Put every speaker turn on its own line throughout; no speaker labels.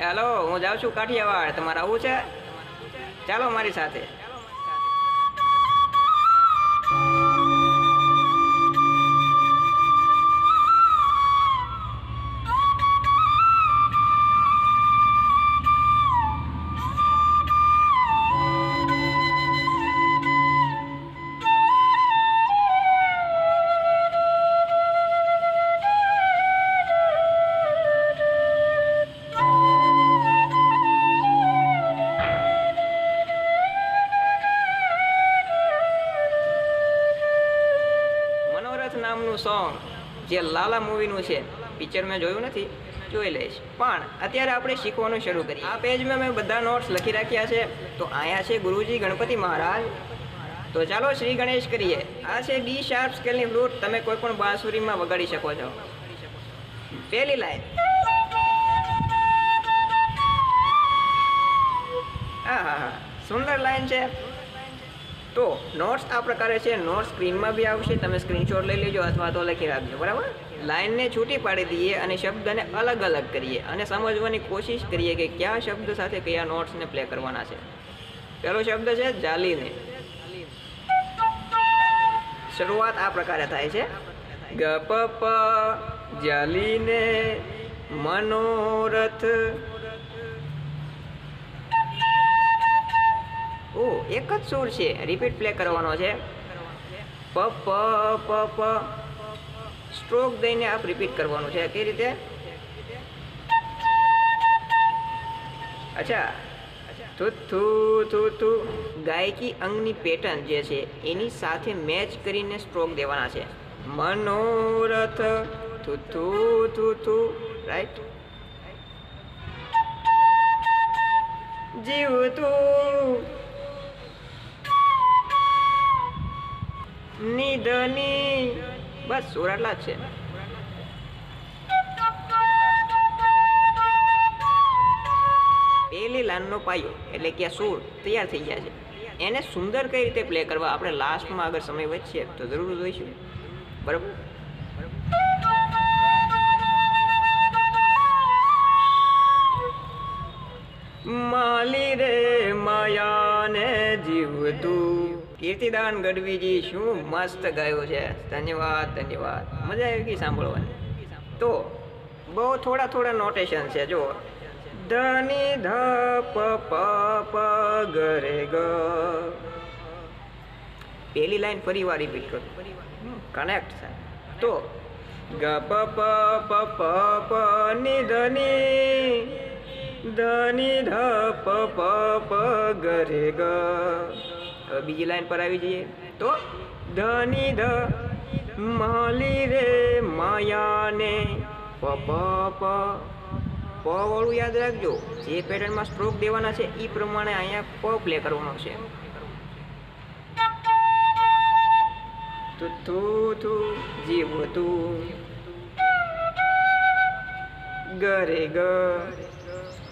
Hello હું જાઉં છું કાઠિયાવાડ. તમારે આવું છે? ચાલો મારી સાથે. પિક્ચર મેં જોયું નથી, જોઈ લઈશ. પણ અત્યારે આપણે શીખવાનું શરૂ કરીએ. આ પેજમાં મેં બધા નોટ્સ લખી રાખ્યા છે. તો અહીંયા છે ગુરુજી ગણપતિ મહારાજ. તો ચાલો શ્રી ગણેશ કરીએ. આ છે ડી શાર્પ સ્કેલની ફ્લૂટ તમે કોઈ પણ બાંસુરીમાં વગાડી શકો છો. પહેલી લાઈન હા હા હા. સુંદર લાઈન છે. તો નોટ્સ આ પ્રકારે છે. નોટ્સ સ્ક્રીનમાં બી આવશે. તમે સ્ક્રીનશોટ લઈ લેજો અથવા તો લખી રાખજો. બરાબર? લાઈનને છૂટી પાડી દઈએ અને શબ્દને અલગ અલગ કરીએ અને સમજવાની કોશિશ કરીએ કે કયા શબ્દ સાથે કયા નોટ્સને પ્લે કરવાના છે. પહેલો શબ્દ છે જાલીને. શરૂઆત આ પ્રકારે થાય છે. ગ પ પ જાલીને, મનોરથ. ઓ, એક જ સૂર છે. રિપીટ પ્લે કરવાનો છે. પ પ પ પ. સ્ટ્રોક દઈને આપ રિપીટ કરવાનું છે. કઈ રીતે? અચ્છા. થુ થુ થુ થુ. ગાયકી અંગની પેટર્ન જે છે, એની સાથે મેચ કરીને સ્ટ્રોક દેવાના છે. મનોરથ. થુ થુ થુ થુ. રાઈટ જીવતું નિધની બસ સુર જ છે. પહેલી લાઈનનો પાયો, એટલે કે આ સૂર, તૈયાર થઈ ગયા છે. એને સુંદર કઈ રીતે પ્લે કરવા, આપણે લાસ્ટમાં અગર સમય વધશે, તો જરૂર જોઈશું. બરાબર? માલી રે માયાને જીવતું કીર્તિદાન ગઢવીજી શું મસ્ત ગાયું છે. ધન્યવાદ ધન્યવાદ. મજા આવી ગઈ સાંભળવાની. તો, બહુ થોડા થોડા નોટેશન છે જો ધની ધ પ પ, ગ, રે, ગ. પહેલી લાઈન ફરી વાર રિપીટ કરું. કનેક્ટ થાય તો, ગ, પ પ પ પ પ, ની ધની. ધની ધ પ પ પ, ગ, રે, ગ. હવે બીજી લાઈન પર આવી જઈએ. તો ધની ધ માલી રે માયાને પ પ પ વાળું યાદ રાખજો. જે પેટર્નમાં સ્ટ્રોક દેવાના છે એ પ્રમાણે અહીંયા પ પ્લે કરવાનો છે. તુ તુ તુ જીવ તું. ગરે ગ.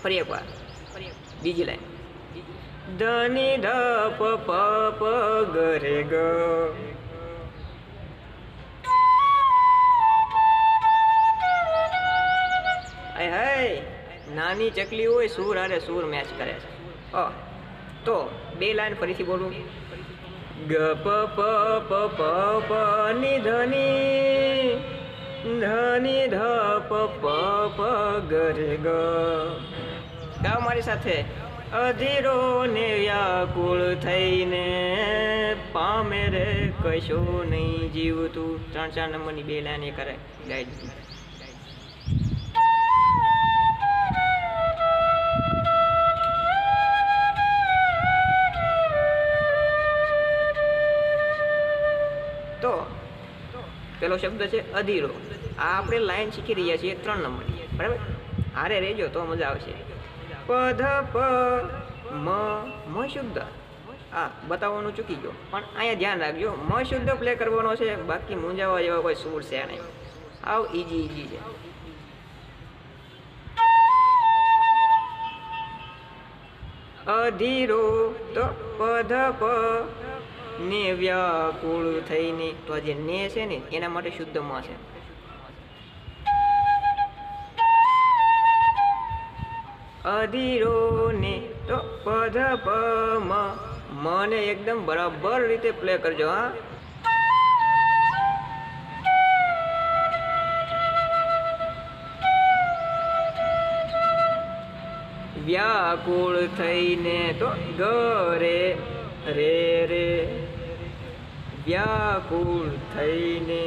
ફરી બીજી લાઈન. ધની ધ પ પ પ ગ. નાની ચકલી હોય, સૂર અરે સૂર મેચ કરે છે. તો બે લાઈન ફરીથી બોલું. ગ, પ પ પ પ પ, ની ધની. ધની ધ પ પ પ ગ, રે ગ. ગાઓ મારી સાથે. અધીરો ને વ્યાકુળ થઈને પામે રે, કશો નહીં જીવતું. ત્રણ ચાર નંબરની બે લાઈન એ કરે. ગાય તો, પેલો શબ્દ છે અધીરો. આ આપણે લાઈન શીખી રહ્યા છીએ ત્રણ નંબરની. બરાબર? હારે રહેજો તો મજા આવશે. પધ પ મ મ શુદ્ધ. આ બતાવવાનું ચૂકી ગયો. પણ અહીંયા ધ્યાન રાખજો, મ શુદ્ધ પ્લે કરવાનો છે, બાકી મૂંઝાવા જેવા કોઈ સૂર છે નહીં. આવ ઈજી ઈજી છે. અધીરો તો પધ પ ને વ્યાકુળ થઈને, તો જે ને છે ને, એના માટે શુદ્ધ મ છે. અધીરો ને તો પધ પ મને એકદમ બરાબર રીતે પ્લે કરજો, હા. વ્યાકુળ થઈને તો ગરે રે રે. વ્યાકુળ થઈને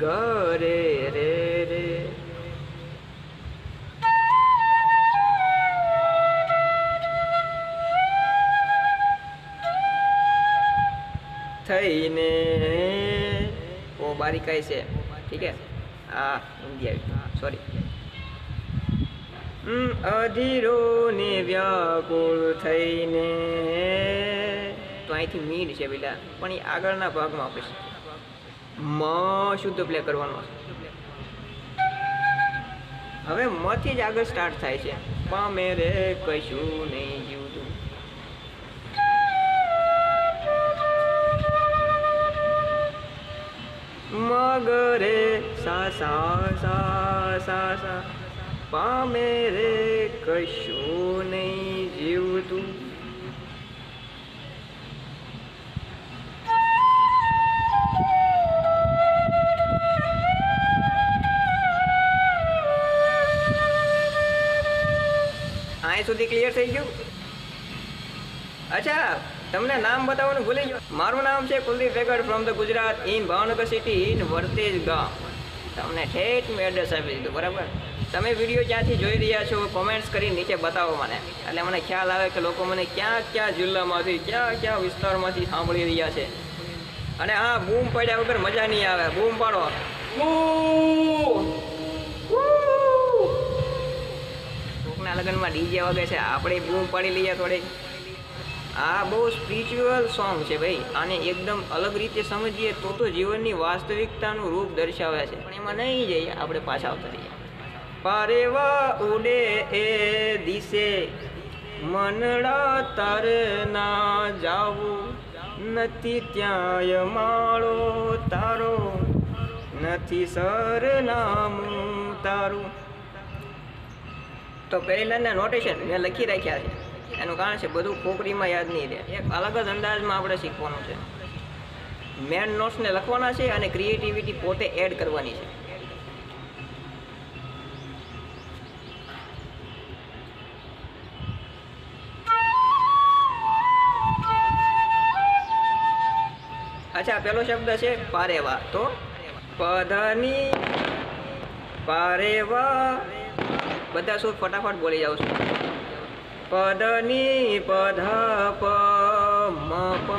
ગરે રે રે. થઈને ઓ બારીકાઈ છે. ઠીક છે આ ઊંઘી આવી. સોરી અધીરો ને વ્યાકુળ થઈને તો અહીંથી મીડ છે પેલા પણ એ આગળના ભાગમાં આપીશ મ શુદ્ધ પ્લે કરવાનો છે. હવે મથી જ આગળ સ્ટાર્ટ થાય છે. પામે રે કશું નહીં જીવતું સા સા સા સા સા પામે રે કશું નહીં જીવતું અહીં સુધી ક્લિયર થઈ ગયું અચ્છા તમને નામ બતાવવાનું ભૂલી ગયો. મારું નામ છે Kuldeep Vegad from the Gujarat in Bhavnagar city in Vartej ગામ. તમને ઠેઠ મેં એડ્રેસ આપી દીધું બરાબર? તમે વીડિયો ક્યાંથી જોઈ રહ્યા છો કોમેન્ટ્સ કરી નીચે બતાવો મને. એટલે મને ખ્યાલ આવે કે લોકો મને ક્યાં ક્યાં જિલ્લામાંથી, ક્યાં ક્યાં વિસ્તારમાંથી સાંભળી રહ્યા છે. અને હા, બૂમ પડ્યા વગર મજા નહીં આવે. બૂમ પાડો! કોકના લગ્નમાં ડીજે વગે છે. આપણે બૂમ પાડી લઈએ થોડીક. આ બહુ સ્પિરિચ્યુઅલ સોંગ છે ભાઈ. આને એકદમ અલગ રીતે સમજીએ તો તો જીવનની વાસ્તવિકતાનું રૂપ દર્શાવે છે. પણ એમાં નહીં જઈએ, આપણે પાછા આવતા રહીએ પારેવા ઉડે એ દિશે, મનડા તારે ના જાવું. નથી ત્યાં માળો તારો, નથી સરનામું તારું. તો પહેલાંના નોટેશન મેં લખી રાખ્યા છે. એનું કારણ છે બધું ખોપરીમાં યાદ નહીં રહે. એક અલગ જ અંદાજમાં આપણે શીખવાનું છે. મેન નોટ્સને લખવાના છે અને ક્રિએટિવિટી પોતે એડ કરવાની છે. અચ્છા, પેલો શબ્દ છે પારેવા. તો પધની પારેવા. બધા શું ફટાફટ બોલી જાઉં છું. પદની પધ પ મ પ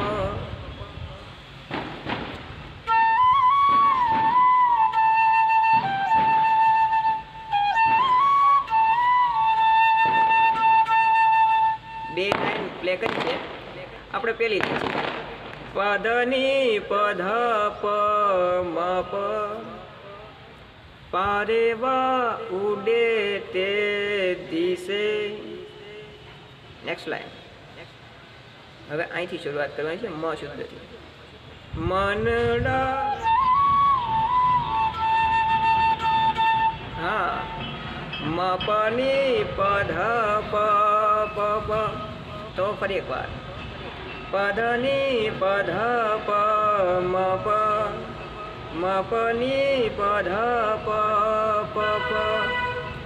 બે લાઈન પ્લે કરી છે. આપણે પેલી પદની પધ પ મ પ પારેવા ઉડે તે દિશે નેક્સ્ટ લાઈન હવે અહીંથી શરૂઆત કરવાની છે, મ શુદ્ધથી. મનડા. હા. મપની પધ પ પ તો ફરી એકવાર. પધની પધ પ મ પ. મપની પધ પ પ પ.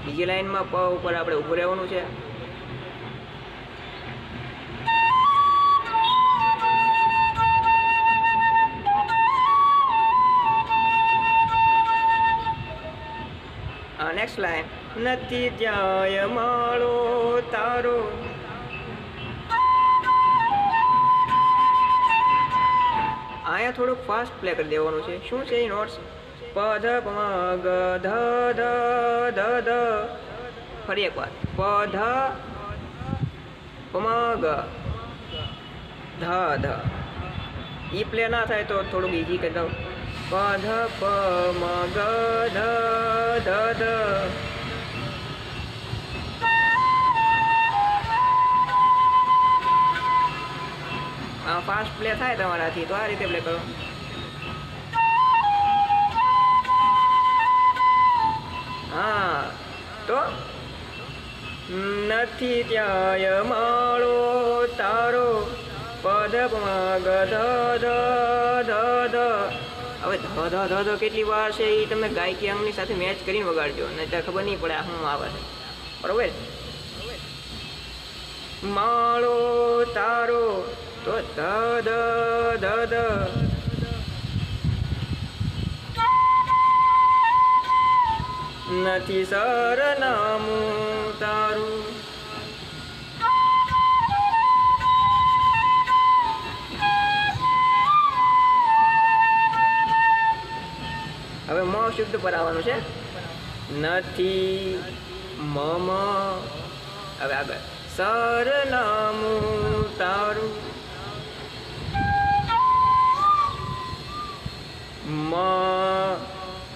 બીજી લાઈનમાં પ ઉપર આપણે ઊભું રહેવાનું છે. નેક્સ્ટ લાઈન નથી ત્યાંય માળો તારો. અહીંયા થોડુંક ફાસ્ટ પ્લે કરી દેવાનું છે. શું છે એ નોટ્સ પધ પ ગ ધ ધ ધ ધ. ફરી એકવાર. પધ પમા ગ ધ ધ. ઈ પ્લે ના થાય તો થોડુંક ઈઝી કરી દઉં. પધ પ મ ગ ધ ધ ધ ફાસ્ટ પ્લે થાય તમારાથી, તો આ રીતે પ્લે કરો. હા, તો? નથી ત્યાંય માળો તારો ગધ ધ ધ ધ ધ. ધ ધ ધ કેટલી વાર છે એ તમે ગાયકી અંગની સાથે મેચ કરીને વગાડજો અને ત્યારે ખબર નહીં પડે હું આવે છે. બરોબર? માળો તારો, તો ધ ધ ધ. નથી સરનામું તારું. હવે મ શુદ્ધ પર આવવાનું છે. નથી, મમ. હવે આગળ. સરનામું તારું. મ,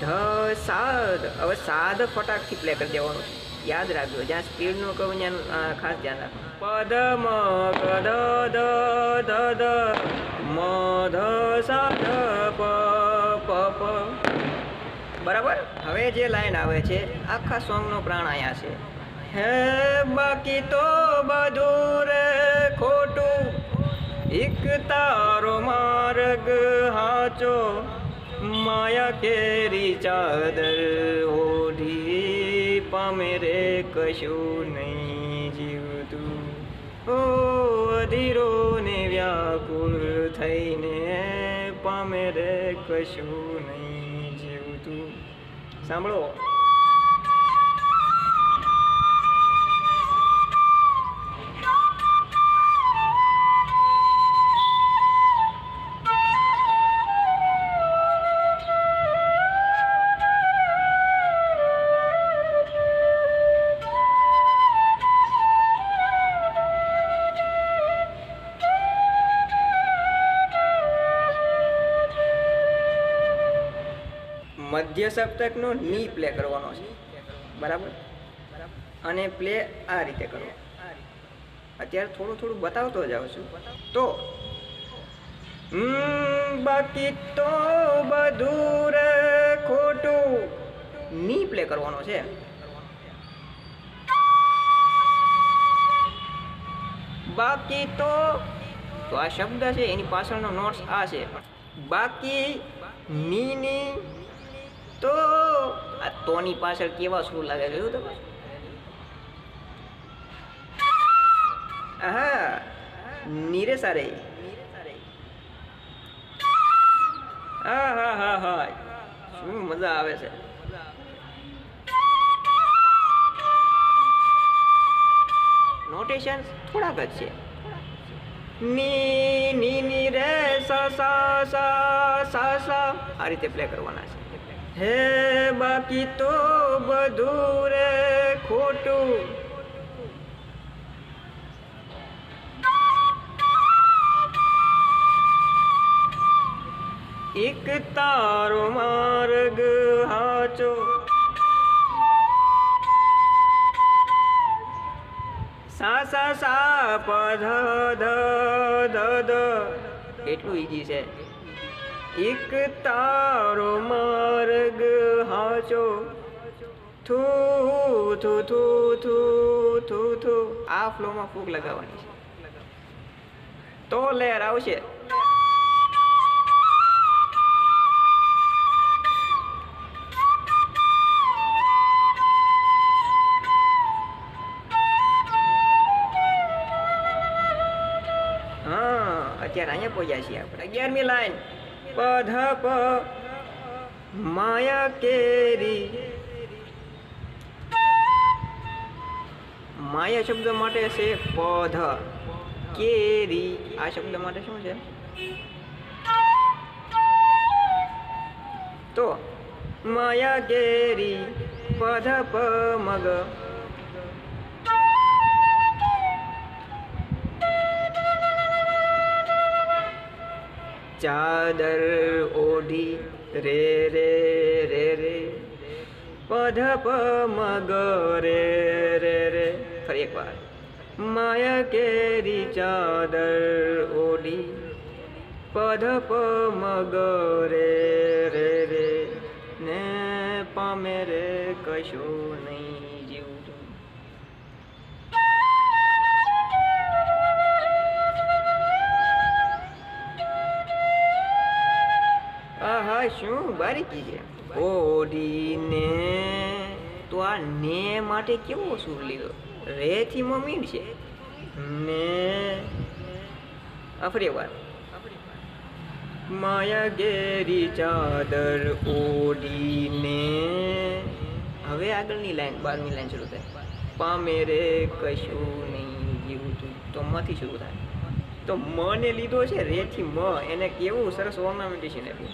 ધ, સાદ. હવે સાદ ફટાકથી પ્લે કરી દેવાનું. યાદ રાખજો, જ્યાં સ્પીડનું કહું ત્યાં ખાસ ધ્યાન રાખો. પદ, મ ધ ધ ધ ધ. મ, ધ સા ધ પ પ. બરાબર? હવે જે લાઈન આવે છે, આખા સોંગનો પ્રાણ આયા છે. હે બાકી તો બધું રે ખોટું. એક તારો માર્ગ હાચો, માયા કેરી ચાદર ઓઢી પામે રે કશું નહીં જીવતું. ઓ અધીરો ને વ્યાકુળ થઈને પામે રે કશું નહીં જીવતું સાંભળો મધ્ય સપ્તકનો ની પ્લે કરવાનો છે. બરાબર? અને પ્લે આ રીતે કરવો. અત્યારે થોડું થોડું બતાવતો જાઉં છું. તો બાકી તો બધું રે ખોટું. ની પ્લે કરવાનો છે. બાકી તો તો આ શબ્દ છે, એની પાછળનો નોટ્સ આ છે. બાકી, ની ની તો આ તોની પાછળ કેવા શું લાગે છે તમે? હા નીરે સારે હા હા હા હા શું મજા આવે છે. નોટેશન થોડાક જ છે. ની ની ની, રે, સા સા સા સા સા. આ રીતે પ્લે કરવાના છે. હે બાકી તો બધું રે ખોટું. એક તારો માર્ગ હાચો. સા સા સા, પ, ધ ધ ધ એટલું ઈજી છે. એક તારો માર્ગ હાચો. થુ થુ થુ થુ થુ થુ. આ ફ્લોમાં ફૂક લગાવવાની છે. તો લેર આવશે. હા, અત્યારે અહીંયા પહોંચ્યા છીએ આપણે. અગિયારમી લાઈન. પધ પ માયા કેરી માયા શબ્દ માટે છે પધ કેરી આ શબ્દ માટે શું છે? તો, માયા કેરી પધ પ મગ ચાદર ઓઢી રે રે રે રે પધ પ મગ રે રે રે ફરી એકવાર માયા કેરી ચાદર ઓઢી પધ પ મગ રે રે રે ને પામે રે કશું નહીં જીવતું શું બારીકી છે? ઓડીને તો આ ને માટે કેવો સૂર લીધો? રે થી મીંડ છે. ને આ ફરી વાર. માયા ગેરી ચાદર ઓડીને હવે આગળની લાઈન, બારમી લાઈન શરૂ થાય. પામે રે કશું નહીં જીવતું તો માંથી શરૂ થાય. તો મને લીધો છે રેથી મ. એને કેવું સરસ ઓર્નામેન્ટેશન આપ્યું.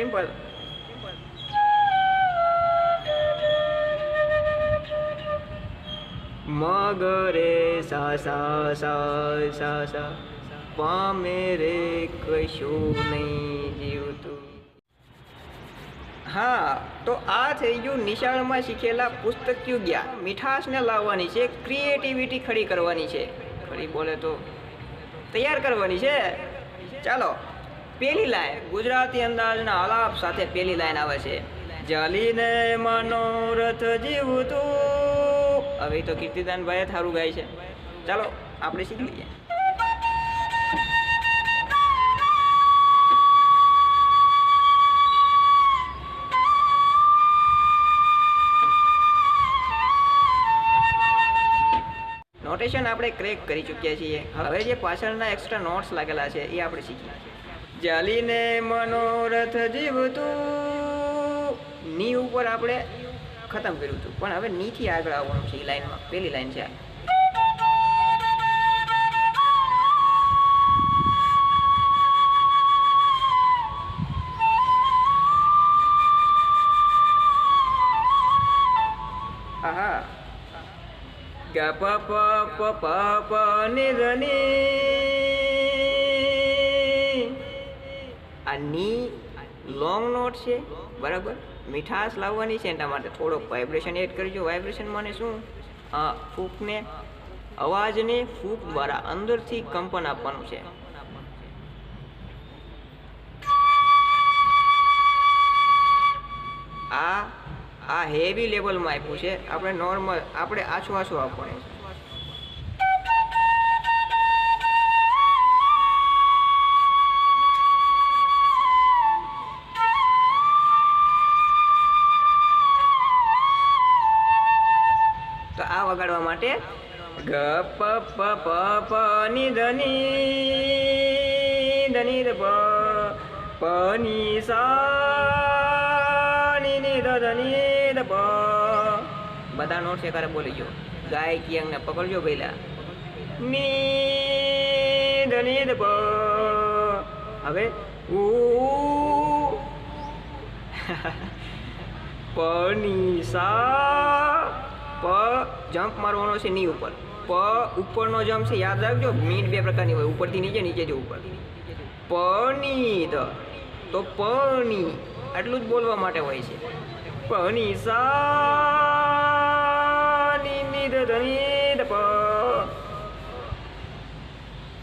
સિમ્પલ મગરે સા સા સા સા સા પામે રે કશું નહીં જીવતું હા તો આ થઈ ગયું નિશાળમાં શીખેલા પુસ્તક જ્ઞાન મીઠાશને લાવવાની છે ક્રિએટિવિટી ખડી કરવાની છે ખડી બોલે તો તૈયાર કરવાની છે ચાલો પેલી લાઈન. ગુજરાતી અંદાજના આલાપ સાથે પેલી લાઈન આવે છે. જાલીને મનોરથ જીવતું. હવે તો કીર્તિદાન ભાઈ થારું ગાય છે. ચાલો, આપણે શીખી લઈએ. નોટેશન આપણે ક્રેક કરી ચૂક્યા છીએ. હવે જે પાછળના એક્સ્ટ્રા નોટ્સ લાગેલા છે, એ આપણે શીખીએ. જાલીને મનોરથ જીવતું. ની ઉપર આપણે ખતમ કર્યું હતું. પણ હવે નીથી આગળ આવવાનું છે એ લાઈનમાં. પહેલી લાઈન છે. આહા. ગા, પ પ પ પ પ નોટ છે? બરાબર. મીઠાશ લાવવાની છે એના માટે થોડોક વાઇબ્રેશન એડ કરજો. વાઇબ્રેશન મને શું? ફૂંકને, અવાજને ફૂંક દ્વારા અંદરથી કંપન આપવાનું છે. આ આ હેવી લેવલમાં આપ્યું છે. આપણે નોર્મલ આપણે આછું આછું આપવાનું છે. વગાડવા માટે? ગ પ પ પ પ ની ધ ધની ધ પ ની સા ની ની ધ ધની ધ પ. બધા નોટ છે બોલી ગયો. ગાય કિયંગ ને પકડજો પહેલા ની ધ ની ધ પ. હવે ઉ પ ની સા પ જમ્પ મારવાનો છે ની ઉપર. પ ઉપરનો જમ્પ છે, યાદ રાખજો, મીટ બે પ્રકારની હોય, ઉપરથી નીચે નીચેથી ઉપર. પની ધ તો પની આટલું જ બોલવા માટે હોય છે. પની સા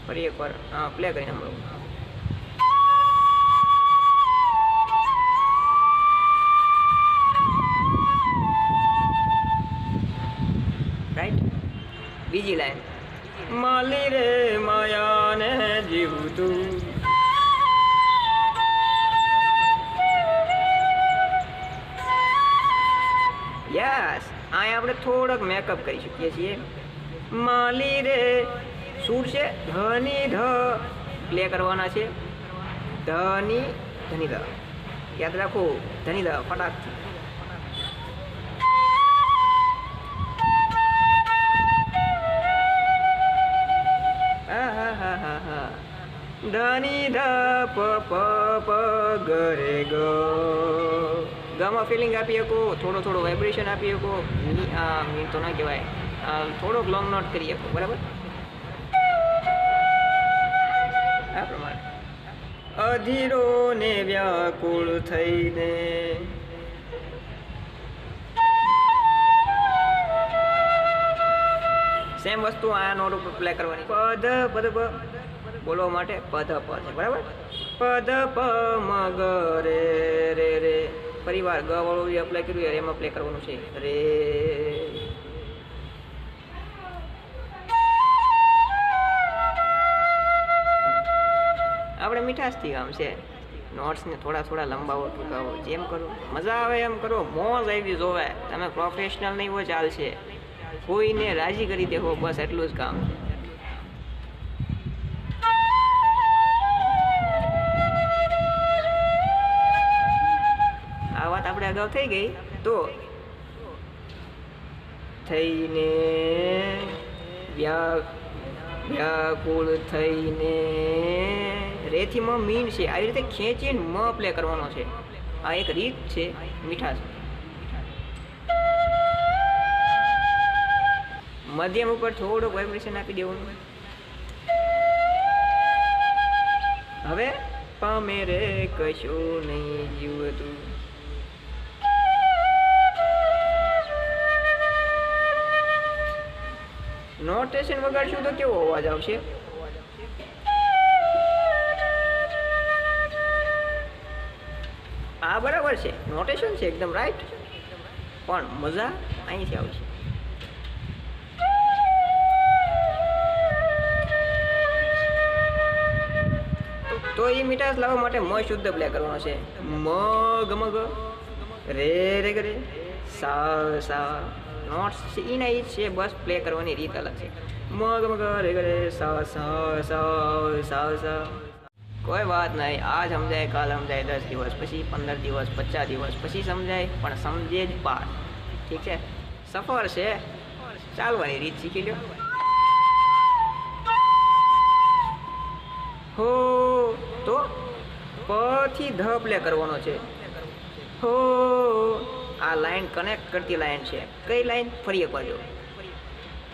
ફરી એકવાર, હા પ્લે કરીને સાંભળો. બીજી લાઈન માલી રે માયાને જીવતું યસ અહીંયા આપણે થોડોક મેકઅપ કરી શકીએ છીએ. માલી રે સૂર છે? ધની ધ. પ્લે કરવાના છે. ધની ધની ધ. યાદ રાખો ધની ધ ફટાકથી. રે ગ. ગમાં ફિલિંગ આપી શકો, થોડો થોડો વાઇબ્રેશન આપી શકો. મી તો ના કહેવાય. થોડોક લોંગ નોટ કરી શકો, બરાબર? આ પ્રમાણે. અધીરો ને વ્યાકુળ થઈને સેમ વસ્તુ આ નોટ ઉપર પ્લે કરવાની. પદ પદ બોલવા માટે પદ પદ. બરાબર? પદ પ મગ રે રે રે. પરિવાર ગ વાળું અપ્લાય કર્યું યાર એમાં પ્લે કરવાનું છે. રે. આપણે મીઠાશથી કામ છે. નોટ્સને થોડા થોડા લંબાવો, ટૂંકાવો. જેમ કરો, મજા આવે એમ કરો. મોજ આવી જોવે. તમે પ્રોફેશનલ નહીં હો ચાલશે. કોઈને રાજી કરી દેવો, બસ એટલું જ કામ. આપણે થઈ ગઈ. તો થઈને વ્યા, વ્યાકુળ થઈને રેથી મ મીન છે. આવી રીતે ખેંચીને મ પ્લે કરવાનો છે. આ એક રીત છે, મીઠાશ. મધ્યમ ઉપર થોડુંક વાઇબ્રેશન આપી દેવાનું. હવે પામે રે કશું નહીં જીવતું. નોટેશન વગાડશું તો કેવો અવાજ આવશે? આ બરાબર છે. નોટેશન છે એકદમ રાઈટ પણ મજા અહીંથી આવશે. તો એ મીઠાશ લાવવા માટે મ શુદ્ધ પ્લે કરવાનો છે. મ, ગમ, ગ. રે રે, ગ, રે. સા સા. નોટ્સ છે એના એ છે, બસ પ્લે કરવાની રીત અલગ છે. મગ મગ, રે સા સા સા સા સા. કોઈ વાત નહીં, આજ સમજાય, કાલ સમજાય, દસ દિવસ પછી, પંદર દિવસ, પચાસ દિવસ પછી સમજાય, પણ સમજે જ પાર. ઠીક છે? સફર છે. ચાલવાની રીત શીખી લ્યો. હો, તો પથી ધ પ્લે કરવાનો છે. હો આ લાઈન કનેક્ટ કરતી લાઈન છે. કઈ લાઈન? ફરી એક બાજુ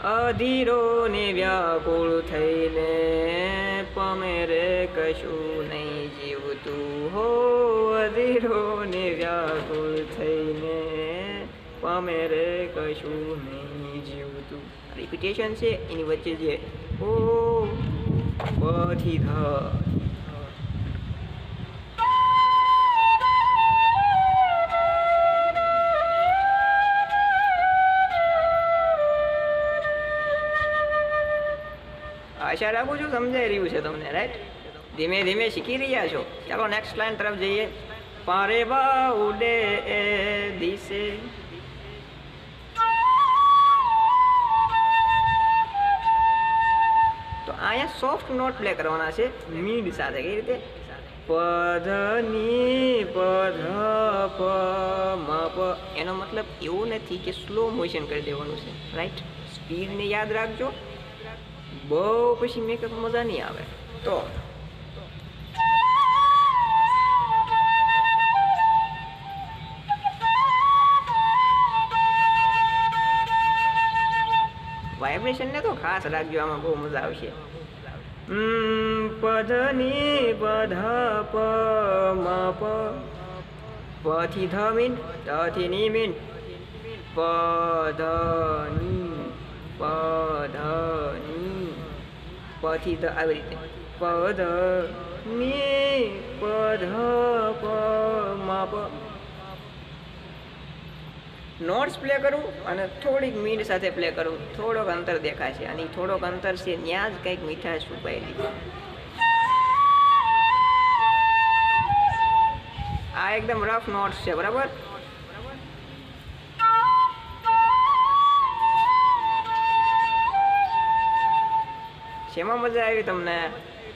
અધીરો ને વ્યાકુળ થઈને પમે રે કશું નહીં જીવતું હો. અધીરો ને વ્યાકુળ થઈને પમે રે કશું નહીં જીવતું. રિપીટેશન છે. એની વચ્ચે જે ઓ પછી ધ આશા રાખું છું, સમજાઈ રહ્યું છે તમને રાઈટ ધીમે ધીમે શીખી રહ્યા છો. ચાલો નેક્સ્ટ લાઈન તરફ જઈએ. પારે બા ઉડે એ દિશે. તો અહીંયા સોફ્ટ નોટ પ્લે કરવાના છે મીડ સાથે કઈ રીતે? પધની પધ પ મ પ એનો મતલબ એવું નથી કે સ્લો મોશન કરી દેવાનું છે રાઈટ સ્પીડને યાદ રાખજો. બહુ પછી મેકઅપ મજા નહીં આવે. તો. વાઇબ્રેશનને તો ખાસ રાખજો, આમાં બહુ મજા આવશે. પધની પધ પ, મ, પ. પથી ધ મીન ધથી ની મીન. પધની પધની. પથી તો આવી રીતે. પધની પધ પ, મ, પ. નોટ્સ પ્લે કરું અને થોડીક મીડ સાથે પ્લે કરું. થોડોક અંતર દેખાય છે અને થોડોક અંતર છે ત્યાં જ કંઈક મીઠાશ છુપાયેલી છે. આ એકદમ રફ નોટ્સ છે, બરાબર? શેમાં મજા આવી તમને?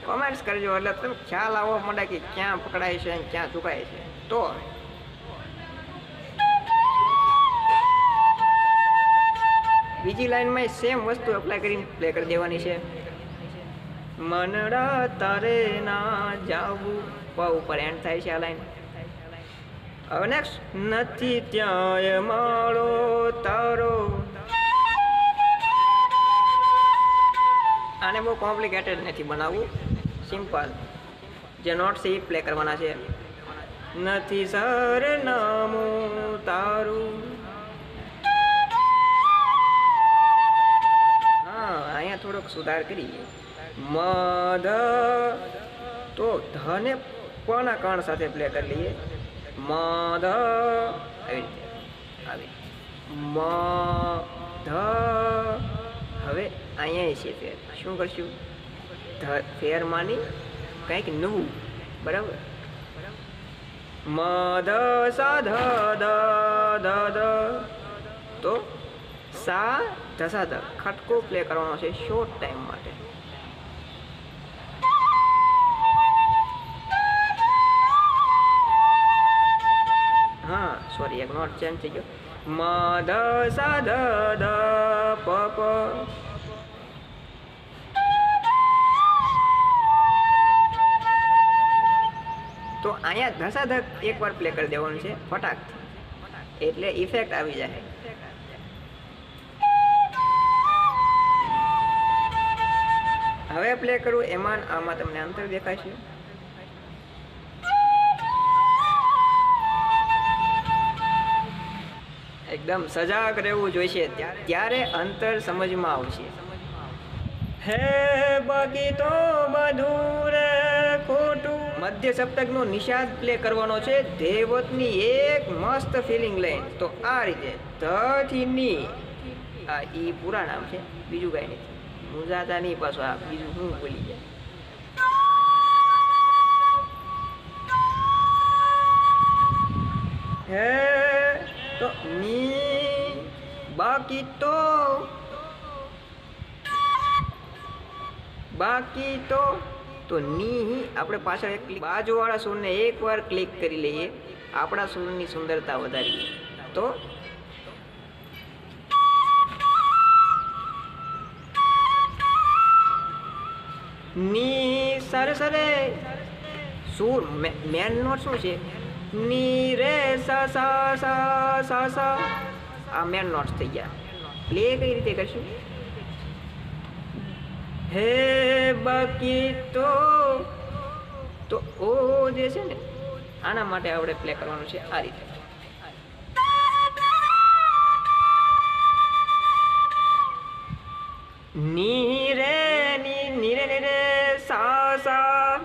કોમેન્ટ્સ કરજો, એટલે તમે ખ્યાલ આવવા માંડે કે ક્યાં પકડાય છે ક્યાં ચૂકાય છે. તો બીજી લાઈનમાં સેમ વસ્તુ એપ્લાય કરીને પ્લે કરી દેવાની છે. મનડા તારે ના જાવું. પ ઉપર એન્ડ થાય છે આ લાઈન હવે નેક્સ્ટ નથી ત્યાં મારો તારો. આને બહુ કોમ્પ્લિકેટેડ નથી બનાવવું. સિમ્પલ જે નોટ સી પ્લે કરવાના છે. નથી સર નામું તારું. હા, અહીંયા થોડોક સુધાર કરીએ. મધ તો ધને કોના કણ સાથે પ્લે કરી લઈએ? મધ. આવી રીતે. આવી. મ ધ હવે અહીંયા છે ફેર. શું કરશું? ધ, ફેર માની કંઈક નવું. બરાબર? મ, ધ, સા, ધ, દ દ દ. તો સા ધસા ધ. ખટકો પ્લે કરવાનો છે શોર્ટ ટાઈમ માટે. હા સોરી એક નોટ ચેન્જ થઈ ગયો. મ, ધ, સા, ધ દ પ પ. અહીંયા ધસાધક એકવાર પ્લે કરી દેવાનું છે, ફટાક. એટલે ઇફેક્ટ આવી જાય. હવે પ્લે કરું, એમાં આમાં તમને અંતર દેખાશે. એકદમ સજાગ રહેવું જોઈશે, ત્યારે- અંતર સમજમાં આવશે. હે બગીતો તો બધું રે ખોટું. મધ્ય સપ્તકનો નિષાદ પ્લે કરવાનો છે. દેવતની એક મસ્ત ફિલિંગ લઈને. તો આ રીતે ધ થી ની આ ઈ પૂરા નામ છે. બીજું કાંઈ નથી. મુંજાતા નહીં પાછું આ. બીજું હું બોલી જાય? હે? તો ની. બાકી તો? બાકી તો? તો ની આપણે પાછળ એક બાજુવાળા સૂરને એકવાર ક્લિક કરી લઈએ. આપણા સૂરની સુંદરતા વધારીએ. તો ની સર સરે. સૂર મેન નોટ શું છે? ની રે સા સા સા સા આ મેન નોટ્સ થઈ ગયા. પ્લે કઈ રીતે કરશું? હે બાકી તો તો ઓ જે છે ને આના માટે આપણે પ્લે કરવાનું છે આ રીતે ની રે ની ની રે ની રે સા સા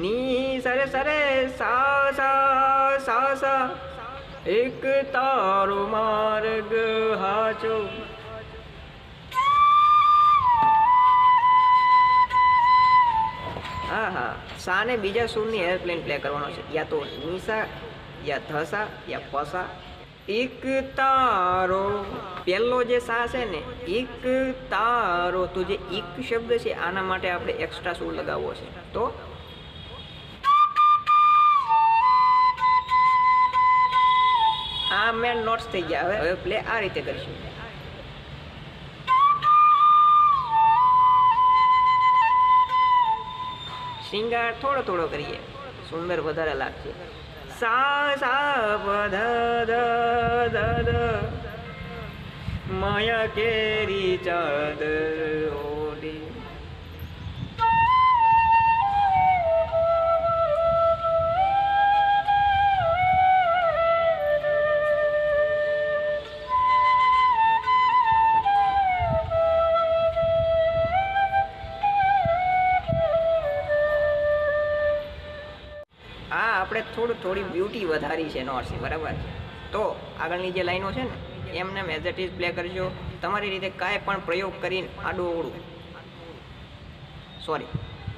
ની સરે સરે સા સા સા સા. એક તારો માર્ગ હાચો. હા હા. સાને બીજા સૂરની એરપ્લેન પ્લે કરવાનો છે. યા તો નિસા, યા ધસા, યા પસા. એક તારો. પહેલો જે સા છે ને, એક તારો. તો જે એક શબ્દ છે, આના માટે આપણે એક્સ્ટ્રા સૂર લગાવવો છે. તો આ મેન નોટ્સ થઈ ગયા. હવે હવે પ્લે આ રીતે કરીશું. શિંગાર થોડો થોડો કરીએ. સુંદર વધારે લાગશે. સા સા પ ધ ધ ધ ધ. માયા કેરી ચાદર આપણે થોડું, થોડી બ્યુટી વધારી છે નોટ્સની બરાબર? તો આગળની જે લાઈનો છે ને, એમને એઝ ઇટ ઇઝ પ્લે કરજો. તમારી રીતે કાંઈ પણ પ્રયોગ કરીને આડું અવળું. સોરી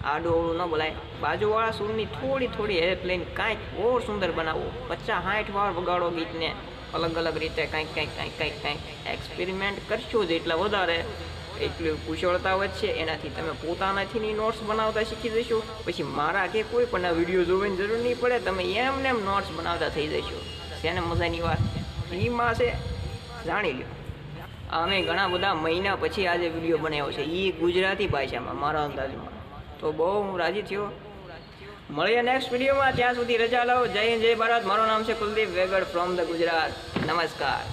આડું અવળું ન બોલાય. બાજુવાળા સૂરની થોડી થોડી હેલ્પ લઈને કાંઈક ઓર સુંદર બનાવો. પચાસ, સાઠ વાર વગાડો ગીતને. અલગ અલગ રીતે કાંઈક કાંઈક કાંઈક કાંઈક કાંઈક એક્સપેરિમેન્ટ કરશો જેટલા વધારે. એટલી કુશળતા વધશે એનાથી તમે પોતાનાથીની નોટ્સ બનાવતા શીખી જશો. પછી મારા કે કોઈ પણ વીડિયો જોવાની જરૂર નહીં પડે, તમે એમને એમ નોટ્સ બનાવતા થઈ જશો. શેને મજાની વાત? એમાં છે, જાણી લ્યો. અમે ઘણા બધા મહિના પછી આજે વીડિયો બનાવ્યો છે એ ગુજરાતી ભાષામાં, મારા અંદાજમાં. તો બહુ હું રાજી થયો. મળીએ નેક્સ્ટ વિડીયોમાં ત્યાં સુધી રજા લો જય હિન્દ, જય ભારત. મારું નામ છે કુલદીપ વેગડ ફ્રોમ ધ ગુજરાત. નમસ્કાર.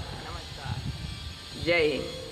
જય હિન્દ.